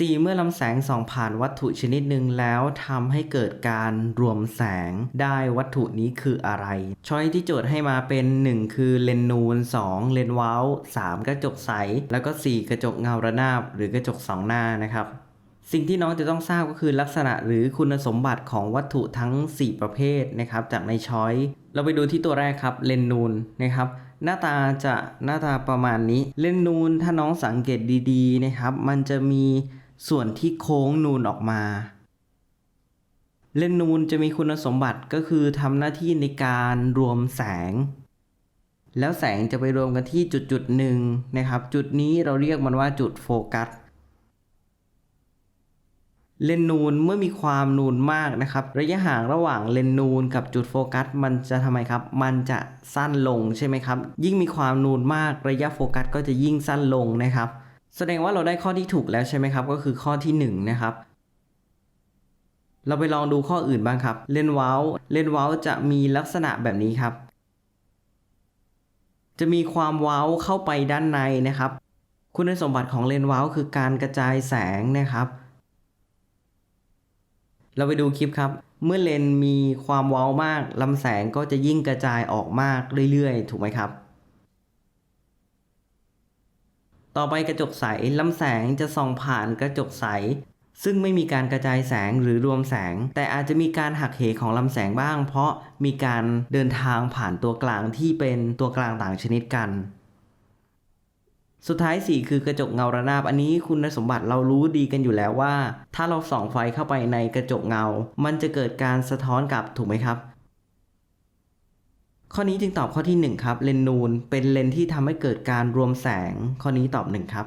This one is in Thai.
4. เมื่อลำแสงส่องผ่านวัตถุชนิดหนึ่งแล้วทำให้เกิดการรวมแสงได้วัตถุนี้คืออะไร ช้อยที่โจทย์ให้มาเป็น 1 คือเลนนูน 2 เลนเว้า3กระจกใส แล้วก็ 4 กระจกเงาระนาบ หรือกระจกสองหน้านะครับสิ่งที่น้องจะต้องทราบก็คือลักษณะหรือคุณสมบัติของวัตถุทั้ง 4 ประเภทนะครับ จากในช้อย เราไปดูที่ตัวแรกครับเลนนูนนะครับ หน้าตาจะหน้าตาประมาณนี้ เลนนูนถ้าน้องสังเกตดีๆนะครับ มันจะมี ส่วนที่โค้งนูนออกมา เลนส์นูนจะมีคุณสมบัติก็คือทำหน้าที่ในการรวมแสง แล้วแสงจะไปรวมกันที่จุดจุดหนึ่งนะครับ จุดนี้เราเรียกมันว่าจุดโฟกัสเลนนูนเมื่อมีความนูนมากนะครับ ระยะห่างระหว่างเลนนูนกับจุดโฟกัส มันจะทำไมครับ มันจะสั้นลงใช่ไหมครับ ยิ่งมีความนูนมากระยะโฟกัสก็จะยิ่งสั้นลงนะครับ แสดงว่าเราได้ข้อที่ถูกแล้วใช่ไหมครับ ก็คือข้อที่หนึ่งนะครับ เราไปลองดูข้ออื่นบ้างครับ เลนเว้าเลนเว้าจะมีลักษณะแบบนี้ครับ จะมีความเว้าเข้าไปด้านในนะครับ คุณสมบัติของเลนเว้าคือการกระจายแสงนะครับ เราไปดูคลิปครับ เมื่อเลนมีความเว้ามากลำแสงก็จะยิ่งกระจายออกมากเรื่อยๆ ถูกไหมครับ ต่อไปกระจกใสลำแสงจะส่องผ่านกระจกใส ซึ่งไม่มีการกระจายแสงหรือรวมแสง แต่อาจจะมีการหักเหของลำแสงบ้าง เพราะมีการเดินทางผ่านตัวกลางที่เป็นตัวกลางต่างชนิดกัน สุดท้าย 4 คือกระจกเงาระนาบอันนี้คุณสมบัติเรารู้ดีกันอยู่แล้วว่า ถ้าเราส่องไฟเข้าไปในกระจกเงา มันจะเกิดการสะท้อนกลับถูกไหมครับ ข้อนี้จึงตอบข้อที่ 1 ครับ เลนส์นูนเป็นเลนส์ที่ทำให้เกิดการรวมแสง ข้อนี้ตอบ 1 ครับ